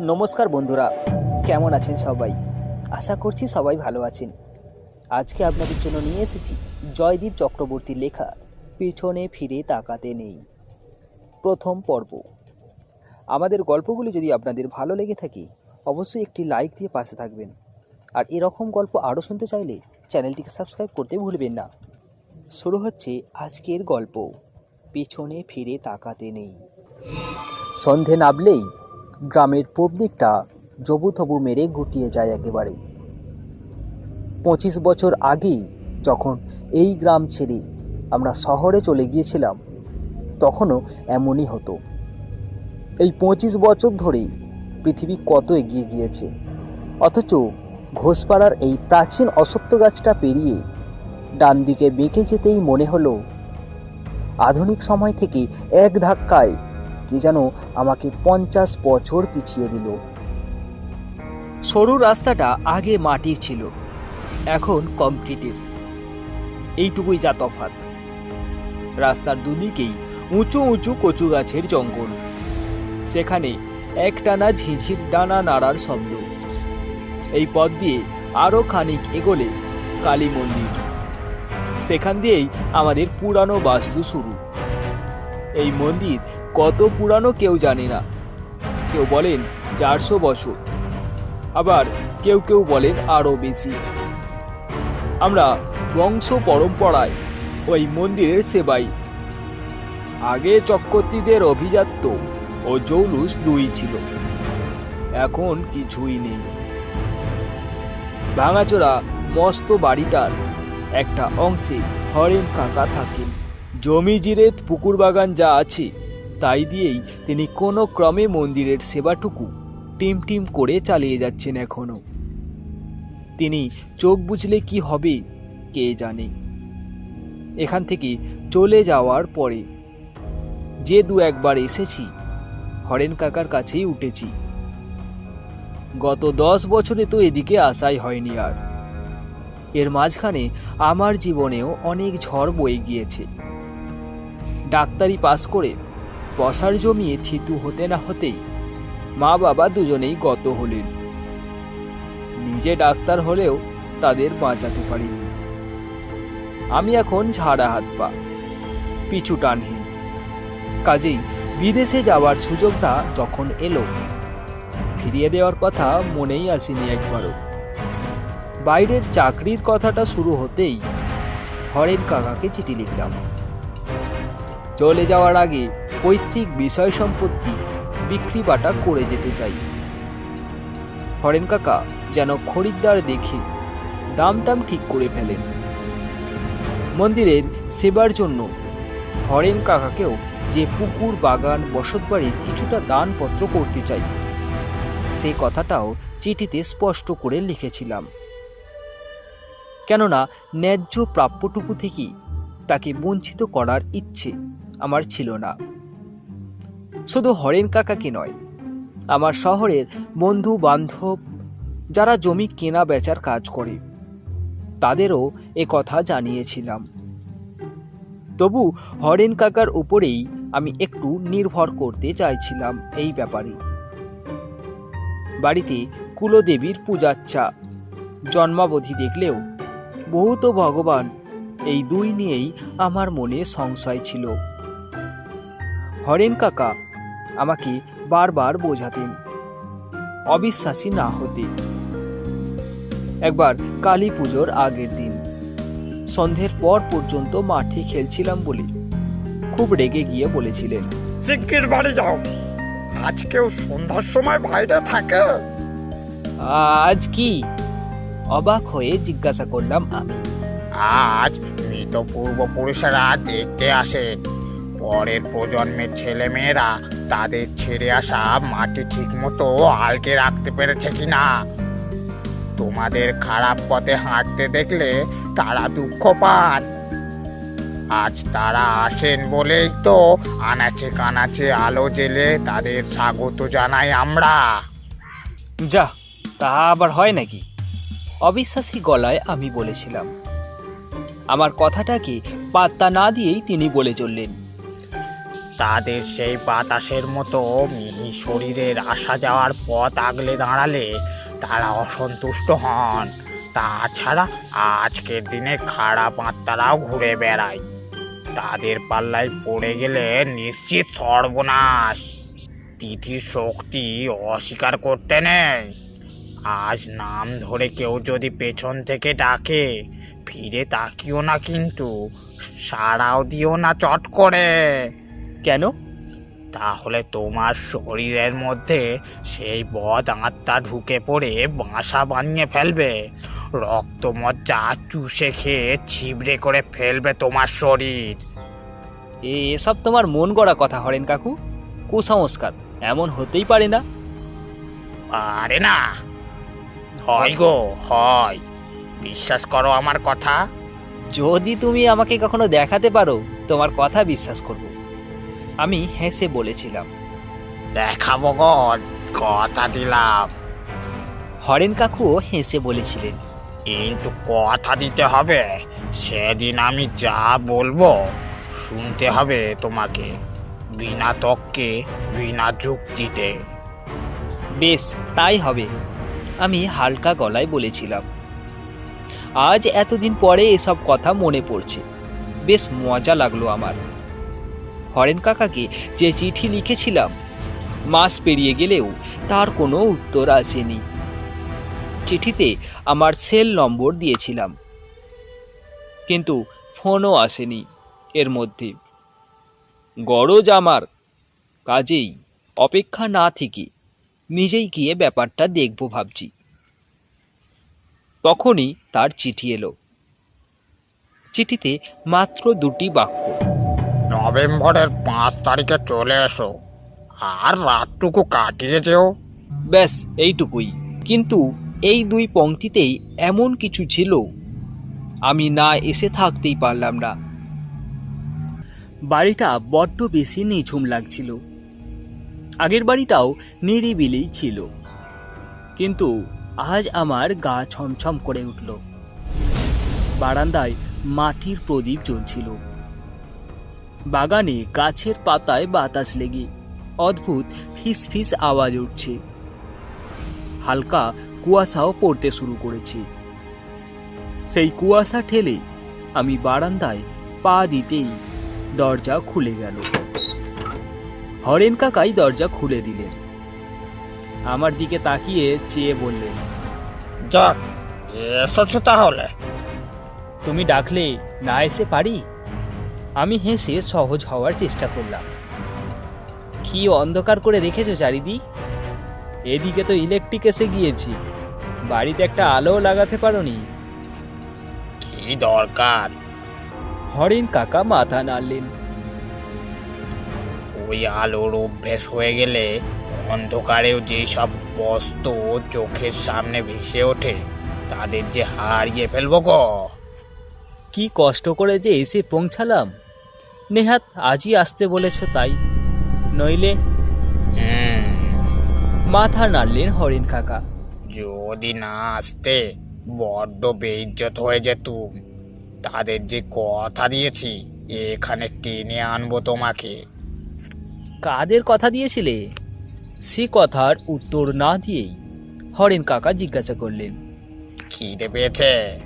নমস্কার বন্ধুরা, কেমন আছেন সবাই? আশা করছি সবাই ভালো আছেন। আজকে আপনাদের জন্য নিয়ে এসেছি জয়দীপ চক্রবর্তীর লেখা, পিছনে ফিরে তাকাতে নেই। প্রথম পর্ব। আমাদের গল্পগুলি যদি আপনাদের ভালো লেগে থাকে, অবশ্যই একটি লাইক দিয়ে পাশে থাকবেন। আর এরকম গল্প আরও শুনতে চাইলে চ্যানেলটিকে সাবস্ক্রাইব করতে ভুলবেন না। শুরু হচ্ছে আজকের গল্প, পিছনে ফিরে তাকাতে নেই। সন্ধে নামলেই গ্রামের পূব দিকটা জবুথবু মেরে গুটিয়ে যায় একেবারে। পঁচিশ বছর আগেই যখন এই গ্রাম ছেড়ে আমরা শহরে চলে গিয়েছিলাম, তখনও এমনই হতো। এই পঁচিশ বছর ধরে পৃথিবী কত এগিয়ে গিয়েছে। অথচ ঘোষপাড়ার এই প্রাচীন অসত্য গাছটা পেরিয়ে ডান দিকে বেঁকে যেতেই মনে হলো, আধুনিক সময় থেকে এক ধাক্কায় কি যেন আমাকে পঞ্চাশ বছর পিছিয়ে দিল। সরু রাস্তাটা আগে মাটির ছিল, এখন কংক্রিটের। এইটুকুই যা তফাত রাস্তার দুদিকেই উঁচু উঁচু কচু গাছের জঙ্গল। সেখানে একটানা ঝিঝির ডানা নাড়ার শব্দ। এই পথ দিয়ে আরও খানিক এগোলে কালী মন্দির। সেখান দিয়েই আমাদের পুরানো বাস্তু শুরু। এই মন্দির কত পুরানো কেউ জানে না। কেউ বলেন চারশো বছর। আবার কেউ কেউ বলেন আরও বেশি। আমরা বংশ পরম্পরায় ওই মন্দিরের সেবাই। আগে চক্রবর্তীদের অভিজাত্য ও জৌলুস দুই ছিল। এখন কিছুই নেই। ভাঙাচোরা মস্ত বাড়িটার একটা অংশে হরেন কাকা থাকেন। জমি জিরেত পুকুর বাগান যা আছে তাই দিয়েই তিনি কোনো ক্রমে মন্দিরের সেবাটুকু টিম টিম করে চালিয়ে যাচ্ছেন এখনও। তিনি চোখ বুঝলে কি হবে, কে জানে। এখান থেকে চলে যাওয়ার পরে যে দু একবার এসেছি, হরেন কাকার কাছেই উঠেছি। গত দশ বছরে তো এদিকে আসাই হয়নি আর। এর মাঝখানে আমার জীবনেও অনেক ঝড় বয়ে গিয়েছে। ডাক্তারি পাস করে বসার জমিয়ে থিতু হতে না হতেই মা বাবা দুজনেই গত হলেন। নিজে ডাক্তার হলেও তাদের বাঁচাতে পারিনি। আমি এখন ঝাড়া হাত পা, পিছু টানহীন। কাজেই বিদেশে যাওয়ার সুযোগটা যখন এলো, ফিরিয়ে দেওয়ার কথা মনেই আসেনি একবারও। বাইরের চাকরির কথাটা শুরু হতেই হরেন কাকাকে চিঠি লিখলাম। চলে যাওয়ার আগে পৈতৃক বিষয় সম্পত্তি বিক্রি বাটা করে যেতে চাই। হরেন কাকা যেন খরিদ্দার দেখে দাম টাম ঠিক করে ফেলেন। মন্দিরের সেবার জন্য হরেন কাকাকেও যে পুকুর বাগান বসতবাড়ির কিছুটা দানপত্র করতে চাই, সে কথাটাও চিঠিতে স্পষ্ট করে লিখেছিলাম। কেননা ন্যায্য প্রাপ্যটুকু থেকেই তাকে বঞ্চিত করার ইচ্ছে আমার ছিল না। শুধু হরেন কাকাকে নয়, আমার শহরের বন্ধু বান্ধব যারা জমি কেনা বেচার কাজ করে, তাদেরও এ কথা জানিয়েছিলাম। তবু হরেন কাকার উপরেই আমি একটু নির্ভর করতে চাইছিলাম এই ব্যাপারে। বাড়িতে কুলদেবীর পূজাচ্ছা, জন্মাবধি দেখলেও বহুত ভগবান এই দুই নিয়েই আমার মনে সংশয় ছিল। হরেন কাকা আমাকে বারবার বোঝাতেন। অবিশ্বাসী না হতে। একবার কালী পুজোর আগের দিন। সন্ধ্যের পর পর্যন্ত মাঠে খেলছিলাম বলে খুব রেগে গিয়ে বলেছিলেন শিগগির বাড়ি যাও। আজকেও সন্ধ্যার সময় বাইরে থাকে? আজ কি? অবাক হয়ে জিজ্ঞাসা করলাম আমি। আজ মৃত পূর্বপুরুষেরা দেখতে আসেন পরের প্রজন্মের ছেলে মেয়েরা তাদের ছেড়ে আসা মাটি ঠিক মতো আলকে রাখতে পেরেছে কিনা? তোমাদের খারাপ পথে হাঁটতে দেখলে তারা দুঃখ পান। আজ তারা আসেন বলেই তো আনাচে কানাচে আলো জেলে তাদের স্বাগত জানাই আমরা। যা, তা আবার হয় নাকি? অবিশ্বাসী গলায় আমি বলেছিলাম। আমার কথাটাকে পাত্তা না দিয়েই তিনি বলে চললেন। তাদের সেই বাতাসের মতো মিহি শরীরের আসা যাওয়ার পথ আগলে দাঁড়ালে তারা অসন্তুষ্ট হন। তাছাড়া আজকের দিনে খারাপ আত্মারাও ঘুরে বেড়ায়। তাদের পাল্লায় পড়ে গেলে নিশ্চিত সর্বনাশ। তিথির শক্তি অস্বীকার করতে নেই। আজ নাম ধরে কেউ যদি পেছন থেকে ডাকে, ফিরে তাকিও না কিন্তু সারাও দিও না চট করে। কেন? তাহলে তোমার শরীরের মধ্যে সেই বদ আত্মা ঢুকে পড়ে বাসা বানিয়ে ফেলবে। রক্ত রক্তমজ্জা চুষে খেয়ে ছিবড়ে করে ফেলবে তোমার শরীর। এসব তোমার মন গড়া কথা হরেন কাকু। কুসংস্কার এমন হতেই পারে না। আরে না। হয় গো হয়। বিশ্বাস করো আমার কথা। যদি তুমি আমাকে কখনো দেখাতে পারো তোমার কথা বিশ্বাস করব। আমি হেসে বলেছিলাম। দেখাবো গো কথা দিলাম। হরেন কাকুও হেসে বলেছিলেন। কিন্তু কথা দিতে হবে সেদিন আমি যা বলব শুনতে হবে তোমাকে বিনা তককে বিনা যুক্তিতে। বেশ তাই হবে। আমি হালকা গলায় বলেছিলাম। আজ এতদিন পরে এসব কথা মনে পড়ছে। বেশ মজা লাগল আমার। হরেন কাকাকে যে চিঠি লিখেছিলাম। মাস পেরিয়ে গেলেও তার কোনো উত্তর আসেনি। চিঠিতে আমার সেল নম্বর দিয়েছিলাম। কিন্তু ফোনও আসেনি এর মধ্যে। গরজ আমার কাজেই অপেক্ষা না থেকে নিজেই গিয়ে ব্যাপারটা দেখব ভাবছি। তখনই তার চিঠি এলো। চিঠিতে মাত্র দুটি বাক্য। নভেম্বরের পাঁচ তারিখে চলে এসো। আর রাতটুকু কাটিয়ে যেও। ব্যাস এইটুকুই। কিন্তু এই দুই পংক্তিতেই এমন কিছু ছিল। আমি না এসে থাকতেই পারলাম না। বাড়িটা বড্ড বেশি নিঝুম লাগছিল। আগের বাড়িটাও নিরিবিলি ছিল। কিন্তু আজ আমার গা ছমছম করে উঠল। বারান্দায় মাটির প্রদীপ জ্বলছিল। বাগানে গাছের পাতায় বাতাস লেগে অদ্ভুত ফিস ফিস আওয়াজ উঠছে। হালকা কুয়াশাও পড়তে শুরু করেছে। সেই কুয়াশা ঠেলে আমি বারান্দায় পা দিতেই দরজা খুলে গেল। হরেন কাকাই দরজা খুলে দিলেন। আমার দিকে তাকিয়ে চেয়ে বললেন যাক এসেছ তাহলে। তুমি ডাকলে না এসে পারি? আমি হেসে সহজ হওয়ার চেষ্টা করলাম। কি অন্ধকার করে রেখেছো চারিদি এদিকে তো ইলেকট্রিক এসে গিয়েছি। বাড়িতে একটা আলোও লাগাতে পারোনি। কি দরকার? হরেন কাকা মাথা নাড়লেন। ওই আলোর অভ্যেস হয়ে গেলে অন্ধকারেও যেসব বস্তু চোখের সামনে ভেসে ওঠে তাদের যে হারিয়ে ফেলব গো। কি কষ্ট করে যে এসে পৌঁছালাম? নেহাত আজই আসতে বলেছ তাই। নইলে মাথা নাড়লেন হরিণ কাকা। যদি না আসতে বড্ড বেইজ্জত হয়ে যেতুম। তাদের যে কথা দিয়েছি এখানে টেনে আনব তোমাকে। কাদের কথা দিয়েছিলে? সে কথার উত্তর না দিয়েই হরেন কাকা জিজ্ঞাসা করলেন। খিদে পেয়েছে?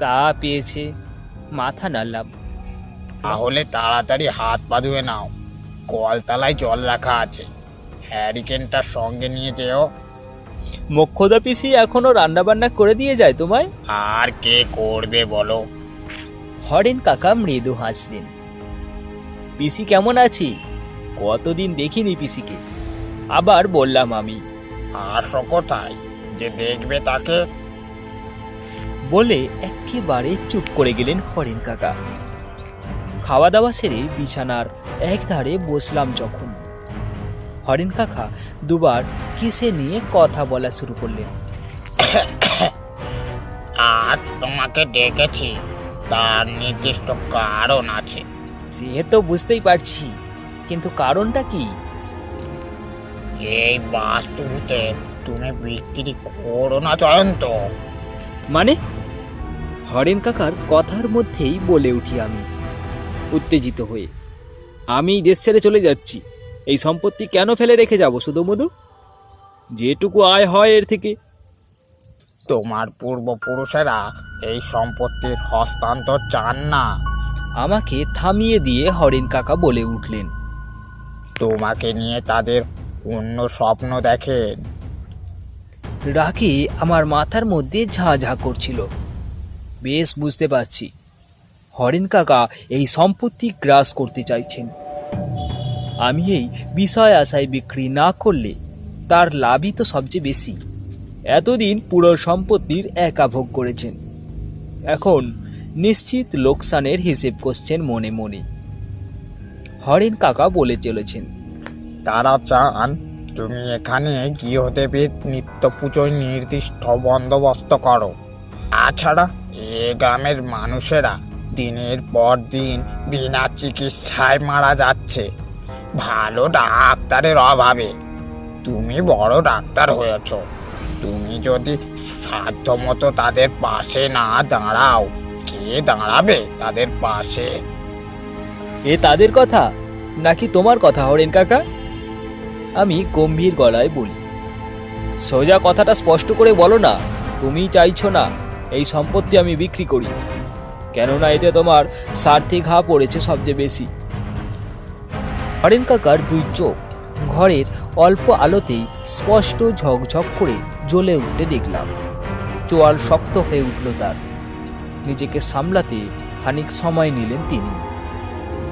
তা পেয়েছে। মাথা নাড়লাম। তাহলে তাড়াতাড়ি হাত পা ধুয়ে নাও। কলতলায় জল রাখা আছে। হ্যারিকেনটা সঙ্গে নিয়ে যেও। মোক্ষদা পিসি এখনও রান্নাবান্না করে দিয়ে যায় তোমায়? আর কে করবে বলো? হরেন কাকা মৃদু হাসলেন। পিসি কেমন আছি? কতদিন দেখিনি পিসিকে। আবার বললাম আমি। আসো কোথায়? যে দেখবে তাকে বলে একেবারে চুপ করে গেলেন হরেন কাকা। খাওয়া দাওয়া সেরে বিছানার এক ধারে বসলাম যখন। হরেন কাকা দুবার কিসে নিয়ে কথা বলা শুরু করলেন। আজ তোমাকে ডেকেছি তার নির্দিষ্ট কারণ আছে। সে তো বুঝতেই পারছি কিন্তু কারণটা কি? এই বাস্তুতে তুমি বিক্রি করো না জয়ন্ত। মানে? হরেন কাকার কথার মধ্যেই বলে উঠি আমি। উত্তেজিত হয়ে আমি দেশ ছেড়ে চলে যাচ্ছি। এই সম্পত্তি কেন ফেলে রেখে যাব শুধু মধু যেটুকু আয় হয় এর থেকে। তোমার পূর্বপুরুষেরা এই সম্পত্তির হস্তান্তর চান না। আমাকে থামিয়ে দিয়ে হরেন কাকা বলে উঠলেন। তোমাকে নিয়ে তাদের অন্য স্বপ্ন দেখেন। রাগে আমার মাথার মধ্যে ঝাঁ ঝাঁ করছিল। বেশ বুঝতে পারছি। হরেন কাকা এই সম্পত্তি গ্রাস করতে চাইছেন। আমি এই বিষয় আশায় বিক্রি না করলে তার লাভই তো সবচেয়ে বেশি। এতদিন পুরো সম্পত্তির একা ভোগ করেছেন। এখন নিশ্চিত লোকসানের হিসেব করছেন মনে মনে। হরেন কাকা বলে চলেছেন, তারা চান তুমি এখানে গৃহদেবীর নিত্য পুজোয় নির্দিষ্ট বন্দোবস্ত করো। তাছাড়া এ গ্রামের মানুষেরা দিনের পর দিন বিনা চিকিৎসায় মারা যাচ্ছে। ভালো ডাক্তারের অভাবে। তুমি বড় ডাক্তার হয়েছ। তুমি যদি সাধ্যমতো তাদের পাশে না দাঁড়াও, কে দাঁড়াবে তাদের পাশে? এ তাদের কথা? নাকি তোমার কথা, হরেন কাকা? আমি গম্ভীর গলায় বলি। সোজা কথাটা স্পষ্ট করে বলো না তুমি চাইছো না। এই সম্পত্তি আমি বিক্রি করি। কেননা এতে তোমার স্বার্থে ঘা পড়েছে সবচেয়ে বেশি। হরেন কাকার দুই চোখ ঘরের অল্প আলোতেই স্পষ্ট ঝকঝক করে জ্বলে উঠতে দেখলাম। চোয়াল শক্ত হয়ে উঠল তার। নিজেকে সামলাতে খানিক সময় নিলেন তিনি।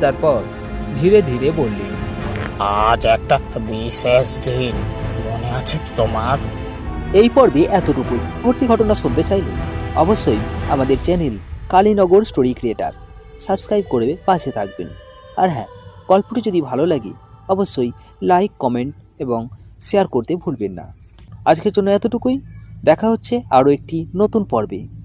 তারপর ধীরে ধীরে বললেন আজ একটা বিশেষ দিন। মনে আছে তোমার? এই পর্বে এতটুকুই। পরবর্তী ঘটনা শুনতে চাইলে অবশ্যই আমাদের channel Kalinagar story creator subscribe করে পাশে থাকবেন। আর হ্যাঁ গল্পটি যদি ভালো লাগে, অবশ্যই লাইক, কমেন্ট এবং শেয়ার করতে ভুলবেন না। আজকের জন্য এতটুকুই। দেখা হচ্ছে আরও একটি নতুন পর্বে।